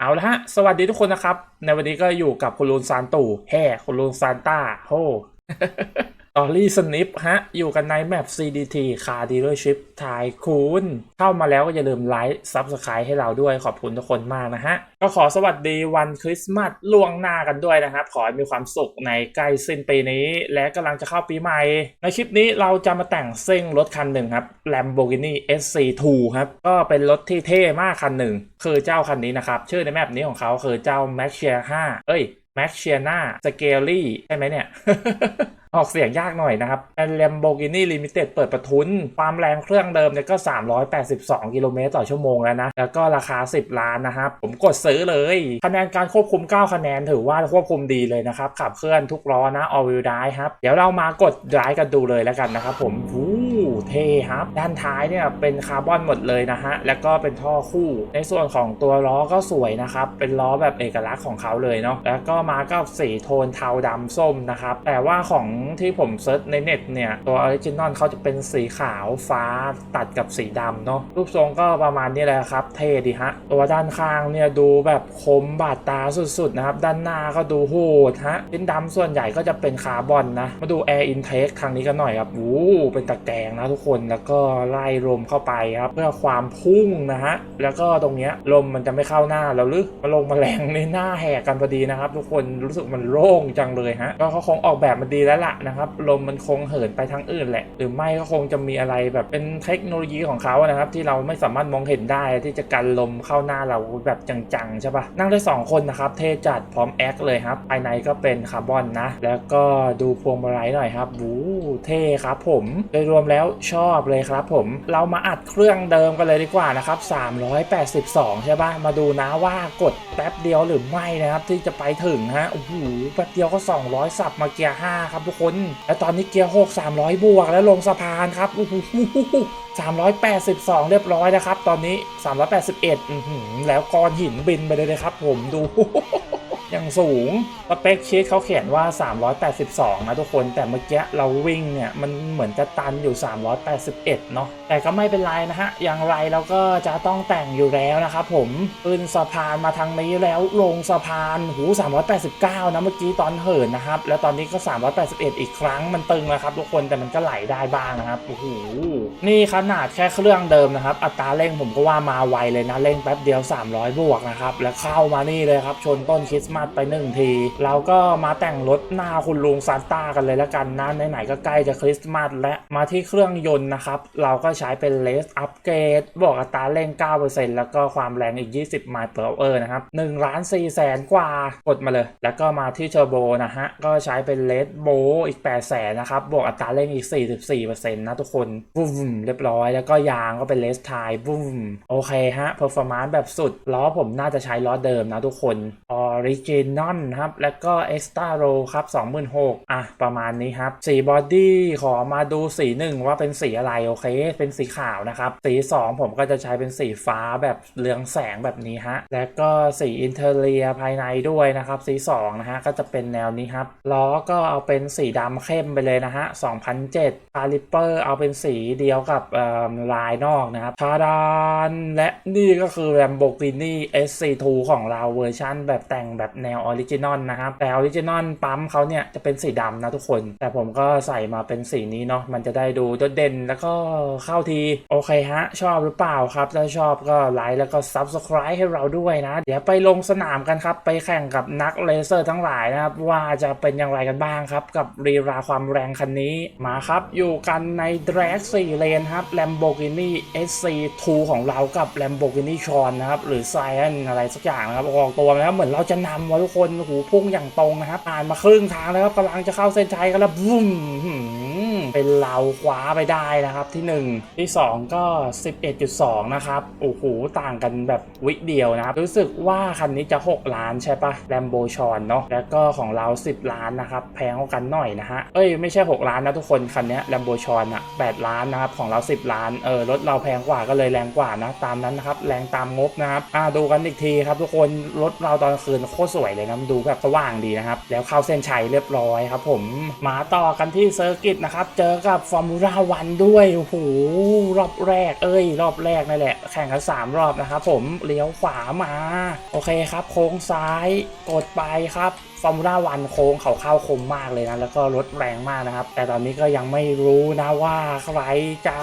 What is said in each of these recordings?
เอาละฮะ สวัสดีทุกคนนะครับ ในวันนี้ก็อยู่กับคุณลุงซานตู่แฮ่คุณลุงซานต้าโฮ อรี่สนิปฮะ อยู่กันในแมป CDT Car Dealership ทายคูณเข้ามาแล้วก็อย่าลืมไลค์ซับสไครต์ให้เราด้วยขอบคุณทุกคนมากนะฮะ ก็ขอสวัสดีวันคริสต์มาสล่วงหน้ากันด้วยนะครับ ขอให้มีความสุขในใกล้สิ้นปีนี้ และกำลังจะเข้าปีใหม่ ในคลิปนี้เราจะมาแต่งซิ่งรถคันหนึ่งครับ Lamborghini SC2 ครับ ก็เป็นรถที่เท่มากคันหนึ่งคือเจ้าคันนี้นะครับ ชื่อในแมปนี้ของเขาคือเจ้า Max c h i a 5เอ้ย แม็กเชียนาสเกลลี่ใช่ไหมเนี่ย ออกเสียงยากหน่อยนะครับเป็น Lamborghini Limited เปิดประทุน ความแรงเครื่องเดิมเนี่ยก็ 382 กิโลเมตรต่อชั่วโมงแล้วนะ แล้วก็ราคา 10 ล้านนะครับ ผมกดซื้อเลย คะแนนการควบคุม 9 คะแนนถือว่าควบคุมดีเลยนะครับ ขับเคลื่อนทุกล้อนะ all wheel drive ครับ เดี๋ยวเรามากดร้ายกันดูเลยแล้วกันนะครับผมวู เท่ครับด้านท้ายเนี่ยเป็นคาร์บอนหมดเลยนะฮะแล้วก็เป็นท่อคู่ ในส่วนของตัวล้อก็สวยนะครับเป็นล้อแบบเอกลักษณ์ของเขาเลยเนาะแล้วก็มากับสีโทนเทาดำส้มนะครับแต่ว่าของที่ผมเซิร์ชในเน็ตเนี่ยตัวออริจินอลเขาจะเป็นสีขาวฟ้าตัดกับสีดำเนาะรูปทรงก็ประมาณนี้แหละครับ เท่ดีฮะตัวด้านข้างเนี่ยดูแบบคมบาดตาสุดๆนะครับด้านหน้าก็ดูโหดฮะชิ้นดำส่วนใหญ่ก็จะเป็นคาร์บอนนะมาดู Air Intake ครั้งนี้กันหน่อยครับวู้เป็นตะแกรงนะทุกคนแล้วก็ไล่ลมเข้าไปครับ เพื่อความพุ่งนะฮะแล้วก็ตรงเนี้ยลมมันจะไม่เข้าหน้าเราหรือมาลงมาแรงในหน้าแหกกันพอดีนะครับ ทุกคนรู้สึกมันโล่งจังเลยฮะก็เขาคงออกแบบมาดีแล้วล่ะนะครับลมมันคงเหินไปทางอื่นแหละ หรือไม่ก็คงจะมีอะไรแบบเป็นเทคโนโลยีของเขานะครับ ที่เราไม่สามารถมองเห็นได้ที่จะกันลมเข้าหน้าเราแบบจังๆใช่ปะนั่งได้สองคนนะครับ เท่จัดพร้อมแอคเลยครับภายในก็เป็นคาร์บอนนะ แล้วก็ดูพวงมาลัยหน่อยครับวู้เท่ครับผมโดยรวมแล้วแล้วชอบเลยครับผมเรามาอัดเครื่องเดิมกันเลยดีกว่านะครับ 382 ใช่ปะมาดูนะว่ากดแป๊บเดียวหรือไม่นะครับ ที่จะไปถึงฮะโอ้โหแป๊บเดียวก็ 200 สับมาเกียร์ 5 ครับทุกคน แล้วตอนนี้เกียร์ 6 300 บวกแล้วลงสะพานครับโอ้โห382 เรียบร้อยนะครับ ตอนนี้ 381อือหือแล้วก้อนหินบินไปเลยนะครับผมดู อย่างสูงสเปคชีตเขาเขียนว่า 382 นะทุกคน แต่เมื่อกี้เราวิ่งเนี่ย มันเหมือนจะตันอยู่ 381 เนาะแต่ก็ไม่เป็นไรนะฮะ อย่างไรเราก็จะต้องแต่งอยู่แล้วนะครับผมขึ้นสะพานมาทางนี้แล้วลงสะพานหู 389 นะเมื่อกี้ตอนเหินนะครับ แล้วตอนนี้ก็ 381 อีกครั้งมันตึงนะครับทุกคนแต่มันก็ไหลได้บ้างนะครับโอ้โหนี่ขนาดแค่เครื่องเดิมนะครับ อัตราเร่งผมก็ว่ามาไวเลยนะเร่งแป๊บเดียว 300 บวกนะครับแล้วเข้ามานี่เลยครับชนต้นคริสต์มาสไปหนึ่งทีเราก็มาแต่งรถหน้าคุณลุงซานต้ากันเลยล้วกันนะไหนๆก็ใกล้จะคริสต์มาสและมาที่เครื่องยนต์นะครับ เราก็ใช้เป็นเลสอัปเกรดบอกอัตราเร่ง 9%แล้วก็ความแรงอีก 20 ไมล์ per hour นะครับ1ล้าน4แสนกว่ากดมาเลย แล้วก็มาที่เทอร์โบนะฮะ ก็ใช้เป็นเลสโบอีก 8 แสนนะครับบวกอัตราเร่งอีก 44%นะทุกคนบุ้มเรียบร้อย แล้วก็ยางก็เป็นเลสไทบุ้มโอเคฮะเพอร์ฟอร์มานซ์แบบสุดล้อผมน่าจะใช้ล้อเดิมนะทุกคนออริจินอลครับ แล้วก็ Extra r o ครับ26,000อะ ประมาณนี้ครับ สีบอดี้ขอมาดูสีหนึ่งว่าเป็นสีอะไร โอเค เป็นสีขาวนะครับ สี 2 ผมก็จะใช้เป็นสีฟ้าแบบเรืองแสงแบบนี้ฮะ แล้วก็สีอินเทอร์เลียภายในด้วยนะครับ สี 2 นะฮะ ก็จะเป็นแนวนี้ครับ ล้อก็เอาเป็นสีดำเข้มไปเลยนะฮะ2007คาลิปเปอร์เอาเป็นสีเดียวกับลายนอกนะครับทาดานและนี่ก็คือ Lamborghini SC2 ของเราเวอร์ชันแบบแต่งแบบแนวออริจินอลนะครับ แต่ออริจินอลปั๊มเขาเนี่ยจะเป็นสีดำนะทุกคน แต่ผมก็ใส่มาเป็นสีนี้เนาะมันจะได้ดูโดดเด่นแล้วก็เข้าที โอเคฮะ ชอบหรือเปล่าครับ ถ้าชอบก็ไลค์แล้วก็ Subscribe ให้เราด้วยนะ เดี๋ยวไปลงสนามกันครับ ไปแข่งกับนักเลเซอร์ทั้งหลายนะครับ ว่าจะเป็นอย่างไรกันบ้างครับ กับรีราความแรงคันนี้มาครับ อยู่กันใน drag 4เลนครับ Lamborghini SC2 ของเรากับ Lamborghini Tron นะครับหรือ Cyan อะไรสักอย่างนะครับออกตัวนะครับเหมือนเราจะนำวะทุกคนหูพุ่งอย่างตรงนะครับผ่านมาครึ่งทางแล้วครับกำลังจะเข้าเส้นชัยกันแล้วบุ้ม เป็นเราคว้าไปได้นะครับที่ 1 ที่ 2 ก็ 11.2 นะครับ โอ้โห ต่างกันแบบวิเดียวนะครับ รู้สึกว่าคันนี้จะ 6 ล้านใช่ปะ Lambo Tron เนาะแล้วก็ของเรา 10 ล้านนะครับ แพงกว่ากันหน่อยนะฮะ เอ้ย ไม่ใช่ 6 ล้านนะทุกคนคันนี้ย Lambo Tron อะ8ล้านนะครับ ของเรา 10 ล้าน เออรถเราแพงกว่าก็เลยแรงกว่านะ ตามนั้นนะครับ แรงตามงบนะครับ อ่าดูกันอีกทีครับทุกคนรถเราตอนคืนโคตรสวยเลยนะดูแบบสว่างดีนะครับ แล้วเข้าเส้นชัยเรียบร้อยครับ ผมมาต่อกันที่เซอร์กิตนะครับเจอกับฟอร์มูล่าวันด้วยโอ้โหรอบแรก เอ้ย รอบแรกนั่นแหละ แข่งกันสามรอบนะครับผมเลี้ยวขวามา โอเคครับ โค้งซ้ายกดไปครับฟอร์มูล่าวันโค้งเขาเข้าคมมากเลยนะ แล้วก็รถแรงมากนะครับ แต่ตอนนี้ก็ยังไม่รู้นะว่าใครจะ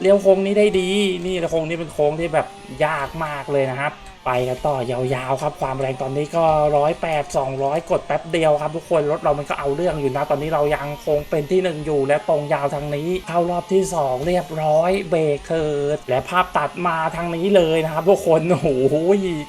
เลี้ยวโค้งนี้ได้ดี นี่โค้งนี้เป็นโค้งที่แบบยากมากเลยนะครับ ไปกันต่อยาวๆครับ ความแรงตอนนี้ก็ร้อยแปดสองร้อยกดแป๊บเดียวครับทุกคนรถเรามันก็เอาเรื่องอยู่นะ ตอนนี้เรายังคงเป็นที่หนึ่งอยู่และตรงยาวทางนี้ เข้ารอบที่สองเรียบร้อยเบรกเทิร์ดและภาพตัดมาทางนี้เลยนะครับทุกคนโอ้โห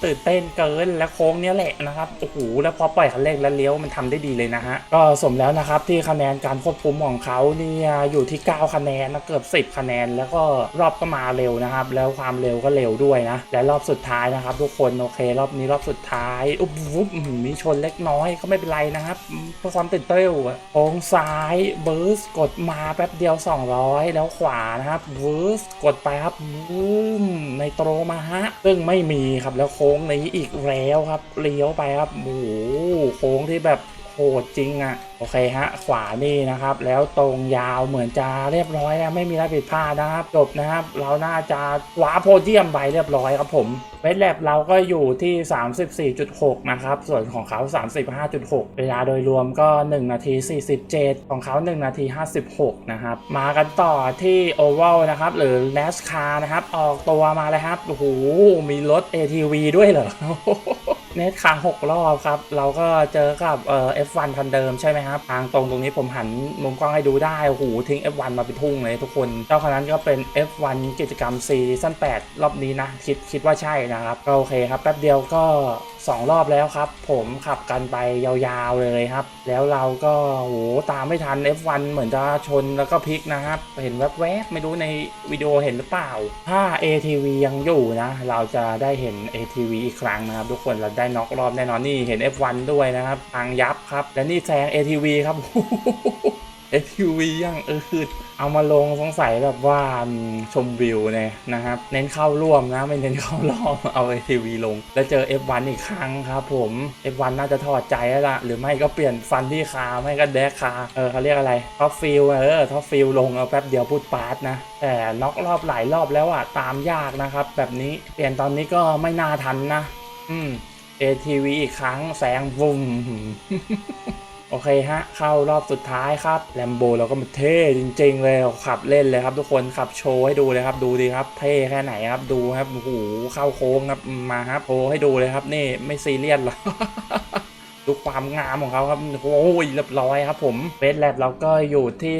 ตื่นเต้นเกินและโค้งเนี้ยแหละนะครับโอ้โหแล้วพอปล่อยคันเร่งและเลี้ยวมันทำได้ดีเลยนะฮะก็สมแล้วนะครับที่คะแนนการควบคุมของเขาเนี่ยอยู่ที่ 9 คะแนนนะเกือบ10 คะแนน แล้วก็รอบก็มาเร็วนะครับ แล้วความเร็วก็เร็วด้วยนะและรอบสุดท้ายนะครับทุกทุกคนโอเค รอบนี้รอบสุดท้ายอุ๊บวุ๊บมีชนเล็กน้อยก็ไม่เป็นไรนะครับเพื่อความตื่นเต้นอะโค้งซ้ายเบิร์สกดมาแป๊บเดียว 200 แล้วขวานะครับเบิร์สกดไปครับวูมในโตรมาฮะซึ่งไม่มีครับแล้วโค้งนี้อีกแล้วครับเลี้ยวไปครับโอ้โหโค้งที่แบบ โหดจริงอะ่ะโอเคฮะ ขวานี่นะครับ แล้วตรงยาวเหมือนจะเรียบร้อยแล้วไม่มีอะไรผิดพลาดนะครับจบนะครับ เราน่าจะคว้าโพเดียมไปเรียบร้อยครับผมเวทแลบเราก็อยู่ที่ 34.6 นะครับ ส่วนของเขา 35.6 เวลาโดยรวมก็ 1 นาที 47 ของเขา 1 นาที 56 นะครับ มากันต่อที่โอเวลนะครับ หรือ NASCAR นะครับ ออกตัวมาเลยครับโอ้โหมีรถ ATV ด้วยเหรอ เนตค้างหกรอบครับ เราก็เจอกับเอ่อ F1 คันเดิมใช่ไหมครับทางตรงตรงนี้ผมหันมุมกล้องให้ดูได้โอ้โหทิ้ง F1 มาเป็นทุ่งเลยทุกคน เจ้าคันนั้นก็เป็น F1 กิจกรรมซีซั่น8รอบนี้นะ คิดคิดว่าใช่นะครับก็โอเคครับแป๊บเดียวก็2 รอบแล้วครับ ผมขับกันไปยาวๆเลยครับ แล้วเราก็โหตามไม่ทัน F1 เหมือนจะชนแล้วก็พลิกนะครับ เห็นแวบๆไม่รู้ในวิดีโอเห็นหรือเปล่า ถ้า ATV ยังอยู่นะ เราจะได้เห็น ATV อีกครั้งนะครับ ทุกคนเราได้น็อกรอบแน่นอนนี่เห็น F1 ด้วยนะครับทางยับครับ และนี่แซง ATV ครับ ATV ยังเออคือเอามาลงสงสัยแบบว่าชมวิวเนี่ยนะครับ เน้นเข้าร่วมนะ ไม่เน้นเข้ารอบเอา ATV ลง แล้วเจอ F1 อีกครั้งครับผม F1 น่าจะถอดใจแล้วล่ะ หรือไม่ก็เปลี่ยนฟันที่คาไม่ก็แดกคาเออเขาเรียกอะไรท็อปฟิลเออท็อปฟิลลงเอาแป๊บเดียวพูดปาร์ตนะ แต่น็อกรอบหลายรอบแล้วอะตามยากนะครับ แบบนี้เปลี่ยนตอนนี้ก็ไม่น่าทันนะ อืม ATV อีกครั้งแสงวุ่ม โอเคฮะ เข้ารอบสุดท้ายครับแลมโบเราก็มาเท่จริง ๆ เลยขับเล่นเลยครับ ทุกคนขับโชว์ให้ดูเลยครับ ดูดีครับ เท่แค่ไหนครับดูครับโอ้โหเข้าโค้งครับมาครับโชว์ให้ดูเลยครับ นี่ไม่ซีเรียสหรอก ดูความงามของเขาครับโอ้ยเรียบร้อยครับผมเบสแลบเราก็อยู่ที่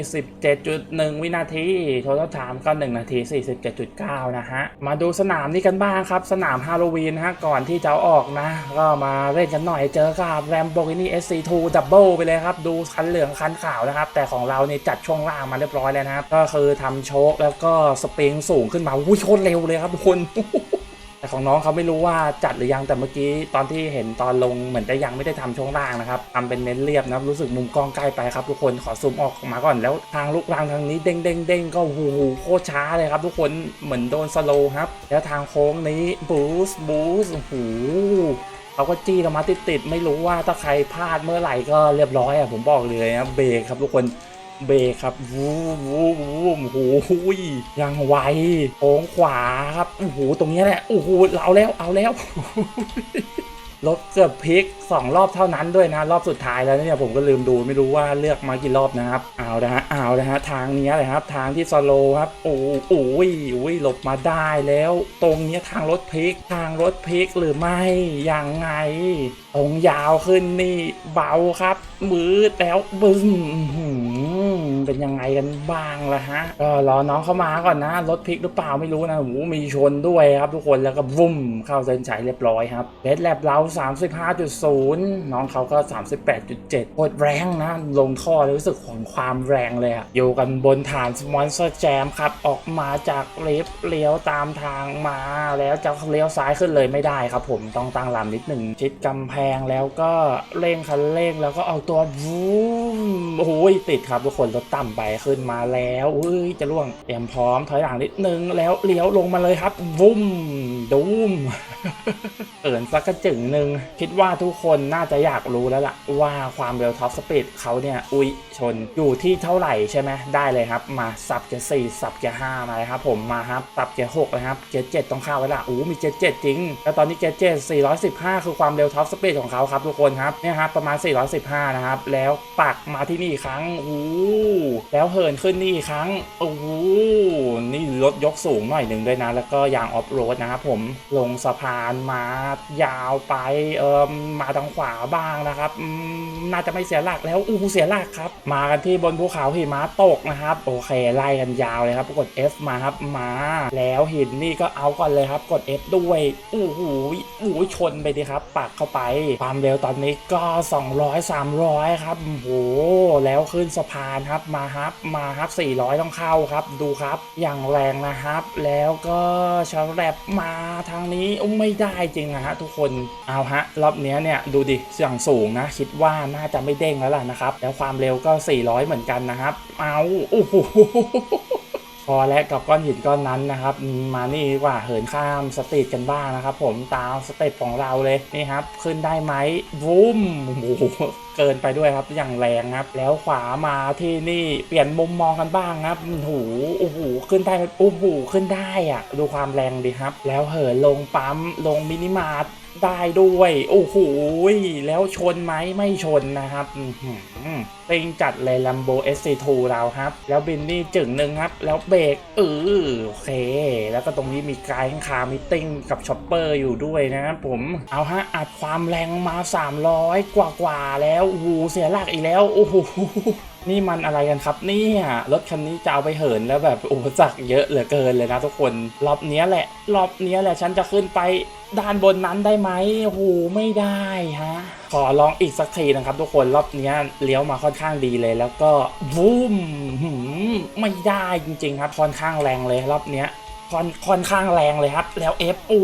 17.1 วินาทีโท t ท l มก็1นาที 47.9 นะฮะ มาดูสนามนี้กันบ้างครับ สนามฮาโลวีนนะฮะ ก่อนที่จะออกนะ ก็มาเล่นกันหน่อยเจอกับ Lamborghini SC2 Double ไปเลยครับ ดูคันเหลืองคันขาวนะครับ แต่ของเราเนี่ยจัดช่วงล่างมาเรียบร้อยแล้วนะครับ ก็คือทำโชคแล้วก็สปริงสูงขึ้นมาวุ้ยโคตรเร็วเลยครับทุกคน แต่ของน้องเขาไม่รู้ว่าจัดหรือยังแต่เมื่อกี้ตอนที่เห็นตอนลงเหมือนจะยังไม่ได้ทำช่วงล่างนะครับทำเป็นเน้นเรียบนะรู้สึกมุมกล้องใกล้ไปครับทุกคนขอซูมออกมาก่อนแล้วทางลูกรังทางนี้เด้งเด้งเด้งก็โอ้โหโคตรช้าเลยครับทุกคนเหมือนโดนสโลครับ แล้วทางโค้งนี้บูสบูสต์โอ้โหเขาก็จี้เรามาติดๆไม่รู้ว่าถ้าใครพลาดเมื่อไหร่ก็เรียบร้อยอะผมบอกเลยนะเบรกครับทุกคน เบรกครับวูวูวูโอ้โหยังไวโค้งขวาครับโอ้โหตรงนี้แหละโอ้โหเอาแล้วเอาแล้ว รถเกือบพลิกสองรอบเท่านั้นด้วยนะ รอบสุดท้ายแล้วเนี่ยผมก็ลืมดูไม่รู้ว่าเลือกมากี่รอบนะครับเอาละฮะเอาละฮะทางนี้เลยครับ ทางที่สโลครับโอ้โหโอ้ยโอ้ยหลบมาได้แล้ว ตรงนี้ทางรถพลิกทางรถพลิกหรือไม่ยังไงตรงยาวขึ้นนี่เบาครับ มือแล้วบึ้งเป็นยังไงกันบ้างล่ะฮะก็รอน้องเข้ามาก่อนนะรถพลิกหรือเปล่าไม่รู้นะโอ้มีชนด้วยครับทุกคนแล้วก็วุ้มเข้าเส้นชัยเรียบร้อยครับเบสแลบเรา35.0 น้องเขาก็ 38.7โคตรแรงนะ ลงท่อเลยรู้สึกของความแรงเลยอะอยู่กันบนฐานสมอนเตอร์แจมครับ ออกมาจากเลฟเลี้ยวตามทางมาแล้วจะเลี้ยวซ้ายขึ้นเลยไม่ได้ครับผมต้องตั้งลำนิดหนึ่งชิดกำแพงแล้วก็เร่งคันเร่งแล้วก็เอาตัววูโอ้โหติดครับทุกคนรถต่ำไปขึ้นมาแล้วเอ้ยจะล่วงเตรียมพร้อมถอยหลังนิดนึงแล้วเลี้ยวลงมาเลยครับวุ้มดูมเอินสักกระจึงหนึ่งคิดว่าทุกคนน่าจะอยากรู้แล้วล่ะ ว่าความเร็วท็อปสปีดเขาเนี่ยอุ้ยชนอยู่ที่เท่าไหร่ใช่ไหมได้เลยครับ มาสับเกียร์สี่สับเกียร์ห้ามาเลยครับผมมาครับสับเกียร์หกนะครับเกียร์เจ็ดต้องเข้าไว้ละอู้มีเกียร์เจ็ดจริง แล้วตอนนี้เกียร์เจ็ดสี่ร้อยสิบห้าคือความเร็วท็อปสปีดของเขาครับทุกคนครับเนี่ยครับประมาณ415นะครับแล้วปักมาที่นี่ครั้งโอ้แล้วเหินขึ้นนี่ครั้งโอ้นี่รถยกสูงหน่อยหนึ่งด้วยนะ แล้วก็ยางออฟโรดนะครับผมลงสะพานมายาวไปเอิมมาทางขวาบ้างนะครับน่าจะไม่เสียหลักแล้วอู้เสียหลักครับ มากันที่บนภูเขาหิมะตกนะครับ โอเคไล่กันยาวเลยครับกด F มาครับมา แล้วหินนี่ก็เอาก่อนเลยครับ กด F ด้วยอู้หูอู้หูชนไปดิครับปักเข้าไปความเร็วตอนนี้ก็ 200 300 ครับโอ้แล้วขึ้นสะพานครับมาครับมาครับ400 ต้องเข้าครับ ดูครับ อย่างแรงนะครับ แล้วก็ชาร์แลบมาทางนี้ไม่ได้จริงนะฮะทุกคนเอาฮะรอบนี้เนี่ยดูดิเสียงสูงนะ คิดว่าน่าจะไม่เด้งแล้วล่ะนะครับ แล้วความเร็วก็ 400 เหมือนกันนะครับ เอาโอ้โหพอและกับก้อนหินก้อนนั้นนะครับ มานี่ดีกว่าเหินข้ามสตรีทกันบ้างนะครับ ผมตามสเต็ปของเราเลยนี่ครับ ขึ้นได้ไหมวุ้มโอ้โห เกินไปด้วยครับอย่างแรงครับ แล้วขวามาที่นี่เปลี่ยนมุมมองกันบ้างครับโอ้โหโอ้โหขึ้นได้โอ้โหขึ้นได้อะดูความแรงดีครับ แล้วเหินลงปั๊มลงมินิมาร์ทได้ด้วย โอ้โหแล้วชนไหมไม่ชนนะครับอื้อหือเต็งจัดเลย Lambo SC2 เราครับ แล้วบินนี่จึงหนึ่งครับ แล้วเบรกเออโอเค แล้วก็ตรงนี้มีกายข้างคามิติ้งกับช็อปเปอร์อยู่ด้วยนะครับผมเอาฮะอัดความแรงมา 300 กว่ากว่าๆแล้วโอ้โหเสียหลักอีกแล้วโอ้โหนี่มันอะไรกันครับเนี่ยรถคันนี้จะเอาไปเหินแล้วแบบอุปสรรคเยอะเหลือเกินเลยนะทุกคนรอบเนี้ยแหละ รอบเนี้ยแหละฉันจะขึ้นไปด้านบนนั้นได้ไหมโอ้โหไม่ได้ฮะขอลองอีกสักทีนะครับ ทุกคนรอบเนี้ยเลี้ยวมาค่อนข้างดีเลย แล้วก็วูมหืมไม่ได้จริงๆครับค่อนข้างแรงเลยรอบเนี้ยค่อนค่อนข้างแรงเลยครับ แล้วเอฟโอ้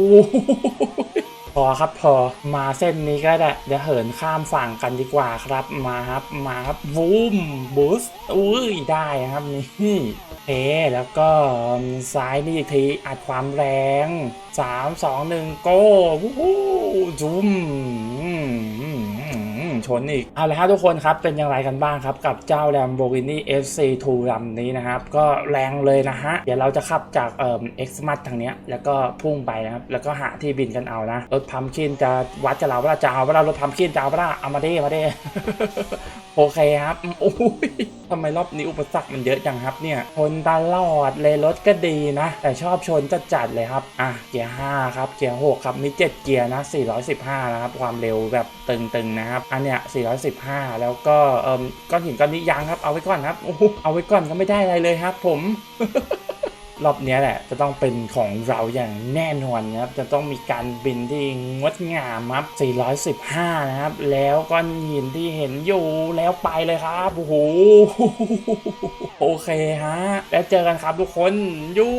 พอครับพอมาเส้นนี้ก็ได้เดี๋ยวเหินข้ามฝั่งกันดีกว่าครับมาครับมาครับวูมบูสอุ้ยได้ครับนี่เทแล้วก็ซ้ายนี่อีกทีอัดความแรง 3 2 1 โก้วู้ฮู้จุ้ม ชนอีก เอาละครับทุกคนครับเป็นอย่างไรกันบ้างครับ กับเจ้า Lamborghini FC2 ลำนี้นะครับ ก็แรงเลยนะฮะ เดี๋ยวเราจะขับจากเอ่อ X m a x ทางเนี้ย แล้วก็พุ่งไปนะครับ แล้วก็หาที่บินกันเอานะ รถพัมคินจะวัดจะเราเวลาจะเอาเวลารถพัมคินจะเอาเวลาเอามาเด้มาเด้ โอเคครับโอ้ยทำไมรอบนี้อุปสรรคมันเยอะจังครับเนี่ยชนตลอดเลยรถก็ดีนะ แต่ชอบชนจัดๆเลยครับ อะเกียร์5ครับเกียร์6ครับมี 7 เกียร์นะ 415 นะครับ ความเร็วแบบตึงๆนะครับ อันเนี้ย415 แล้วก็เอ่อก้อนหินก้อนนี้ยังครับเอาไว้ก่อนครับโอ้โหเอาไว้ก่อนก็ไม่ได้อะไรเลยครับ ผม รอบนี้แหละ จะต้องเป็นของเราอย่างแน่นอนนะครับ จะต้องมีการบินที่งดงามครับ 415 นะครับ แล้วก้อนหินที่เห็นอยู่แล้วไปเลยครับโอ้โหโอเคฮะ แล้วเจอกันครับทุกคนยู่